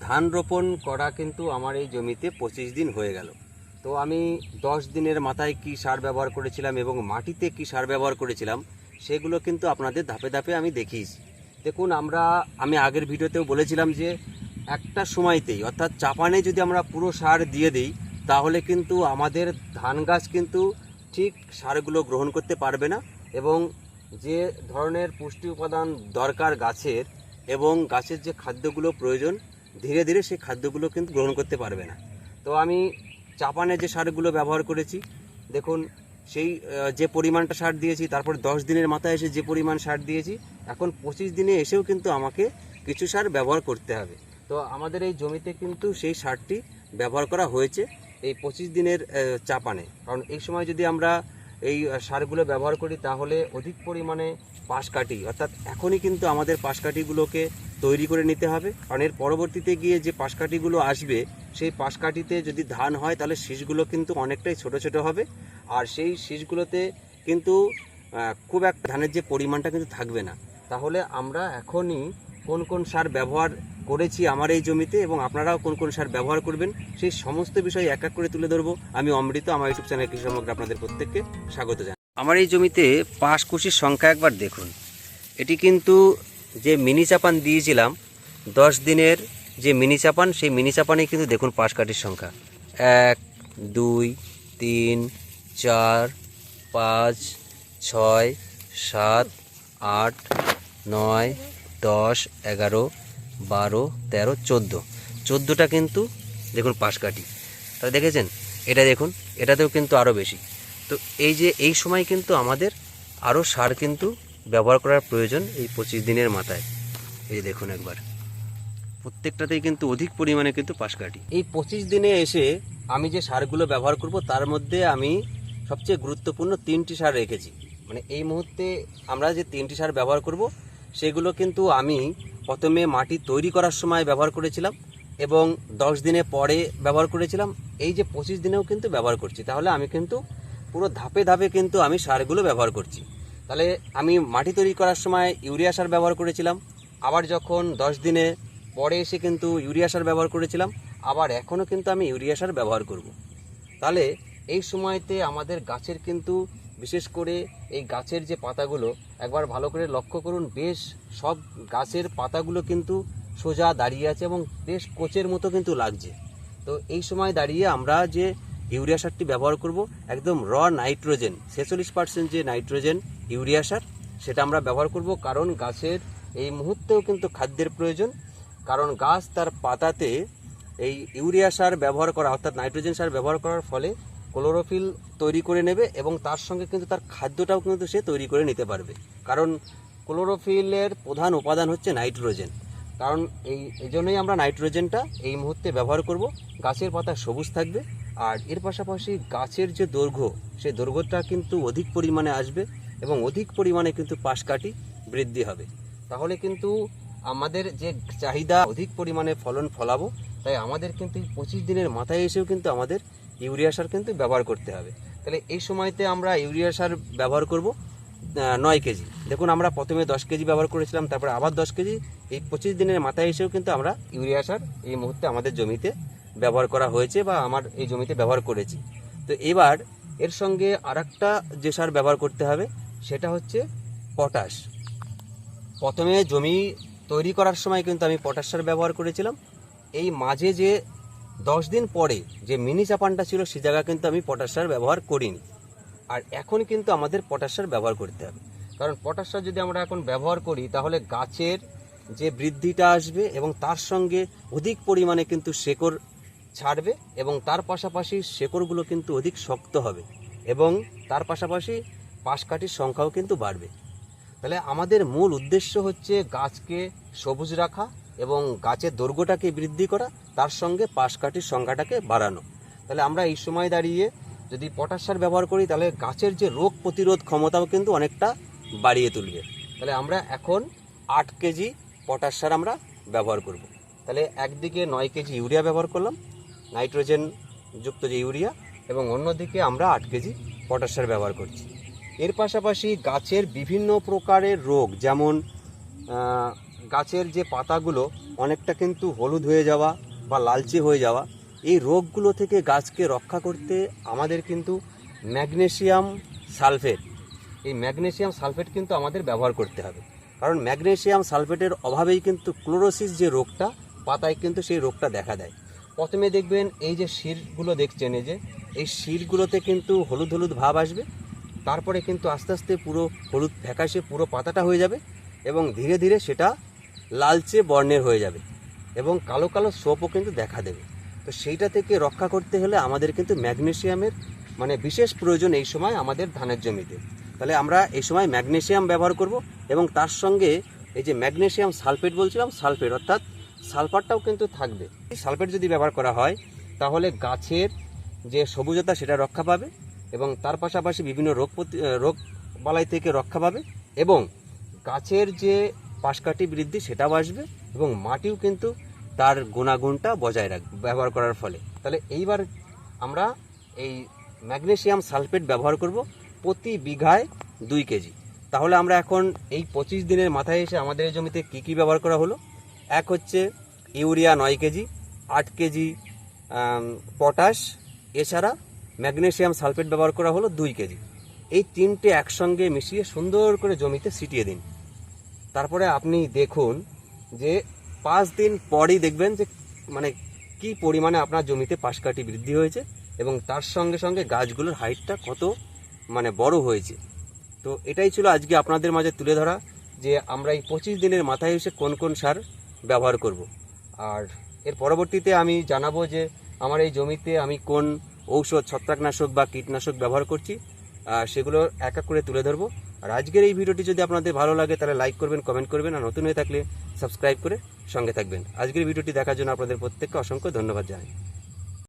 ধান রোপণ করা কিন্তু আমার এই জমিতে পঁচিশ দিন হয়ে গেল। তো আমি দশ দিনের মাথায় কি সার ব্যবহার করেছিলাম এবং মাটিতে কি সার ব্যবহার করেছিলাম, সেগুলো কিন্তু আপনাদের ধাপে ধাপে আমি দেখিয়েছি। দেখুন, আমরা, আমি আগের ভিডিওতেও বলেছিলাম যে একটা সময়তেই, অর্থাৎ চাপানে যদি আমরা পুরো সার দিয়ে দিই, তাহলে কিন্তু আমাদের ধান গাছ কিন্তু ঠিক সারগুলো গ্রহণ করতে পারবে না এবং যে ধরনের পুষ্টি উপাদান দরকার গাছের এবং গাছের যে খাদ্যগুলো প্রয়োজন ধীরে ধীরে সেই খাদ্যগুলো কিন্তু গ্রহণ করতে পারবে না। তো আমি চাপানে যে সারগুলো ব্যবহার করেছি, দেখুন, সেই যে পরিমাণটা সার দিয়েছি, তারপর দশ দিনের মাথায় এসে যে পরিমাণ সার দিয়েছি, এখন পঁচিশ দিনে এসেও কিন্তু আমাকে কিছু সার ব্যবহার করতে হবে। তো আমাদের এই জমিতে কিন্তু সেই সারটি ব্যবহার করা হয়েছে এই পঁচিশ দিনের চাপানে। কারণ এই সময় যদি আমরা এই সারগুলো ব্যবহার করি, তাহলে অধিক পরিমাণে পাশ কাটি। অর্থাৎ এখনই কিন্তু আমাদের পাশ কাঠিগুলোকে তৈরি করে নিতে হবে। কারণ এর পরবর্তীতে গিয়ে যে পাশ কাঠিগুলো আসবে, সেই পাশ কাঠিতে যদি ধান হয়, তাহলে শীষগুলো কিন্তু অনেকটাই ছোট ছোট হবে। আর সেই শীষগুলোতে কিন্তু খুব একটা ধানের যে পরিমাণটা কিন্তু থাকবে না। তাহলে আমরা এখনই কোন কোন সার ব্যবহার করেছি আমার এই জমিতে এবং আপনারাও কোন কোন সার ব্যবহার করবেন, সেই সমস্ত বিষয় এক এক করে তুলে ধরবো। আমি অমৃত, আমার ইউটিউব চ্যানেল কৃষি সমগ্র আপনাদের প্রত্যেককে স্বাগত জানাই। আমার এই জমিতে পাশ কুশির সংখ্যা একবার দেখুন। এটি কিন্তু যে মিনি চাপান দিয়েছিলাম, দশ দিনের যে মিনি চাপান, সেই মিনি চাপানে কিন্তু দেখুন পাশ কাঠির সংখ্যা। এক, দুই, তিন, চার, পাঁচ, ছয়, সাত, আট, নয়, দশ, এগারো বারো, তেরো, চোদ্দ। চোদ্দোটা কিন্তু দেখুন পাশ কাঠি তাহলে দেখেছেন? এটা দেখুন, এটাতেও কিন্তু আরও বেশি। তো এই যে এই সময় কিন্তু আমাদের আরও সার কিন্তু ব্যবহার করার প্রয়োজন এই পঁচিশ দিনের মাথায়। এই দেখুন একবার। প্রত্যেকটাতেই কিন্তু অধিক পরিমাণে কিন্তু পাশ কাটি এই পঁচিশ দিনে এসে আমি যে সারগুলো ব্যবহার করব, তার মধ্যে আমি সবচেয়ে গুরুত্বপূর্ণ তিনটি সার রেখেছি। মানে এই মুহূর্তে আমরা যে তিনটি সার ব্যবহার করব, সেগুলো কিন্তু আমি প্রথমে মাটি তৈরি করার সময় ব্যবহার করেছিলাম এবং দশ দিনে পরে ব্যবহার করেছিলাম। এই যে পঁচিশ দিনেও কিন্তু ব্যবহার করছি। তাহলে আমি কিন্তু পুরো ধাপে ধাপে কিন্তু আমি সারগুলো ব্যবহার করছি। তাহলে আমি মাটি তৈরি করার সময় ইউরিয়া সার ব্যবহার করেছিলাম। আবার যখন দশ দিনে পরে এসে কিন্তু ইউরিয়া সার ব্যবহার করেছিলাম, আবার এখনও কিন্তু আমি ইউরিয়া সার ব্যবহার করব। তাহলে এই সময়তে আমাদের গাছের কিন্তু বিশেষ করে এই গাছের যে পাতাগুলো, একবার ভালো করে লক্ষ্য করুন, বেশ সব গাছের পাতাগুলো কিন্তু সোজা দাঁড়িয়ে আছে এবং বেশ কোচের মতো কিন্তু লাগছে। তো এই সময় দাঁড়িয়ে আমরা যে ইউরিয়া সারটি ব্যবহার করব, একদম র নাইট্রোজেন, ছেচল্লিশ পার্সেন্ট যে নাইট্রোজেন ইউরিয়া সার, সেটা আমরা ব্যবহার করব কারণ গাছের এই মুহূর্তেও কিন্তু খাদ্যের প্রয়োজন। কারণ গাছ তার পাতাতে এই ইউরিয়া সার ব্যবহার করা, অর্থাৎ নাইট্রোজেন সার ব্যবহার করার ফলে ক্লোরোফিল তৈরি করে নেবে এবং তার সঙ্গে কিন্তু তার খাদ্যটাও কিন্তু সে তৈরি করে নিতে পারবে। কারণ ক্লোরোফিলের প্রধান উপাদান হচ্ছে নাইট্রোজেন। কারণ এই এই জন্যই আমরা নাইট্রোজেনটা এই মুহূর্তে ব্যবহার করব। গাছের পাতা সবুজ থাকবে আর এর পাশাপাশি গাছের যে দৈর্ঘ্য, সেই দৈর্ঘ্যটা কিন্তু অধিক পরিমাণে আসবে এবং অধিক পরিমাণে কিন্তু পাশ কাটি বৃদ্ধি হবে। তাহলে কিন্তু আমাদের যে চাহিদা, অধিক পরিমাণে ফলন ফলাবো, তাই আমাদের কিন্তু পঁচিশ দিনের মাথায় এসেও কিন্তু আমাদের ইউরিয়া সার কিন্তু ব্যবহার করতে হবে। তাহলে এই সময়তে আমরা ইউরিয়া সার ব্যবহার করব নয় কেজি। দেখুন, আমরা প্রথমে দশ কেজি ব্যবহার করেছিলাম, তারপরে আবার দশ কেজি। এই পঁচিশ দিনের মাথায় এসেও কিন্তু আমরা ইউরিয়া সার এই মুহূর্তে আমাদের জমিতে ব্যবহার করা হয়েছে বা আমার এই জমিতে ব্যবহার করেছি। তো এবার এর সঙ্গে আরেকটা যে সার ব্যবহার করতে হবে, সেটা হচ্ছে পটাশ। প্রথমে জমি তৈরি করার সময় কিন্তু আমি পটাশ সার ব্যবহার করেছিলাম। এই মাঝে যে দশ দিন পরে যে মিনি চাপানটা ছিল, সে জায়গা কিন্তু আমি পটাশ সার ব্যবহার করিনি। আর এখন কিন্তু আমাদের পটাশ সার ব্যবহার করতে হবে। কারণ পটাশ সার যদি আমরা এখন ব্যবহার করি, তাহলে গাছের যে বৃদ্ধিটা আসবে এবং তার সঙ্গে অধিক পরিমাণে কিন্তু শেকড় ছাড়বে এবং তার পাশাপাশি শেকড়গুলো কিন্তু অধিক শক্ত হবে এবং তার পাশাপাশি পাশকাঠির সংখ্যাও কিন্তু বাড়বে। তাহলে আমাদের মূল উদ্দেশ্য হচ্ছে গাছকে সবুজ রাখা এবং গাছের দৈর্ঘ্যটাকে বৃদ্ধি করা, তার সঙ্গে পাশকাঠির সংখ্যাটাকে বাড়ানো। তাহলে আমরা এই সময় দাঁড়িয়ে যদি পটাশ সার ব্যবহার করি, তাহলে গাছের যে রোগ প্রতিরোধ ক্ষমতাও কিন্তু অনেকটা বাড়িয়ে তুলবে। তাহলে আমরা এখন আট কেজি পটাশ সার আমরা ব্যবহার করব। তাহলে একদিকে নয় কেজি ইউরিয়া ব্যবহার করলাম, নাইট্রোজেন যুক্ত যে ইউরিয়া, এবং অন্যদিকে আমরা আট কেজি পটাশ সার ব্যবহার করছি। এর পাশাপাশি গাছের বিভিন্ন প্রকারের রোগ, যেমন গাছের যে পাতাগুলো অনেকটা কিন্তু হলুদ হয়ে যাওয়া বা লালচে হয়ে যাওয়া, এই রোগগুলো থেকে গাছকে রক্ষা করতে আমাদের কিন্তু ম্যাগনেশিয়াম সালফেট, এই ম্যাগনেসিয়াম সালফেট কিন্তু আমাদের ব্যবহার করতে হবে। কারণ ম্যাগনেসিয়াম সালফেটের অভাবেই কিন্তু ক্লোরোসিস যে রোগটা, পাতায় কিন্তু সেই রোগটা দেখা দেয়। প্রথমে দেখবেন এই যে শিরগুলো দেখছেন, এই যে, এই শিরগুলোতে কিন্তু হলুদ হলুদ ভাব আসবে, তারপরে কিন্তু আস্তে আস্তে পুরো হলুদ ফ্যাকাশে পুরো পাতাটা হয়ে যাবে এবং ধীরে ধীরে সেটা লালচে বর্ণের হয়ে যাবে এবং কালো কালো সোপও কিন্তু দেখা দেবে। তো সেইটা থেকে রক্ষা করতে হলে আমাদের কিন্তু ম্যাগনেশিয়ামের মানে বিশেষ প্রয়োজন এই সময় আমাদের ধানের জমিতে। তাহলে আমরা এই সময় ম্যাগনেসিয়াম ব্যবহার করব এবং তার সঙ্গে এই যে ম্যাগনেসিয়াম সালফেট বলছিলাম, সালফেট অর্থাৎ সালফারটাও কিন্তু থাকবে। এই সালফেট যদি ব্যবহার করা হয়, তাহলে গাছের যে সবুজতা সেটা রক্ষা পাবে এবং তার পাশাপাশি বিভিন্ন রোগ রোগ বালাই থেকে রক্ষা পাবে এবং গাছের যে পাশকাঠি বৃদ্ধি সেটাও আসবে এবং মাটিও কিন্তু তার গুণাগুণটা বজায় রাখবে ব্যবহার করার ফলে। তাহলে এইবার আমরা এই ম্যাগনেসিয়াম সালফেট ব্যবহার করব প্রতি বিঘায় দুই কেজি। তাহলে আমরা এখন এই পঁচিশ দিনের মাথায় এসে আমাদের এই জমিতে কী কী ব্যবহার করা হলো? এক হচ্ছে ইউরিয়া নয় কেজি, আট কেজি পটাশ। এছাড়া ম্যাগনেসিয়াম সালফেট ব্যবহার করা হলো দুই কেজি। এই তিনটে একসঙ্গে মিশিয়ে সুন্দর করে জমিতে ছিটিয়ে দিন। তারপরে আপনি দেখুন যে পাঁচ দিন পরই দেখবেন যে মানে কি পরিমাণে আপনার জমিতে পাশকাঠি বৃদ্ধি হয়েছে এবং তার সঙ্গে সঙ্গে গাছগুলোর হাইটটা কত মানে বড় হয়েছে তো এটাই ছিল আজকে আপনাদের মাঝে তুলে ধরা যে আমরা এই পঁচিশ দিনের মাথায় এসে কোন কোন সার ব্যবহার করব। আর এর পরবর্তীতে আমি জানাব যে আমার এই জমিতে আমি কোন ঔষধ ছত্রাকনাশক বা কীটনাশক ব্যবহার করছি সেগুলো এক এক করে তুলে ধরবো আর আজকের এই ভিডিওটি যদি আপনাদের ভালো লাগে, তাহলে লাইক করবেন কমেন্ট করবেন, আর নতুন হয়ে থাকলে সাবস্ক্রাইব করে সঙ্গে থাকবেন। আজকের ভিডিওটি দেখার জন্য আপনাদের প্রত্যেককে অসংখ্য ধন্যবাদ জানাই।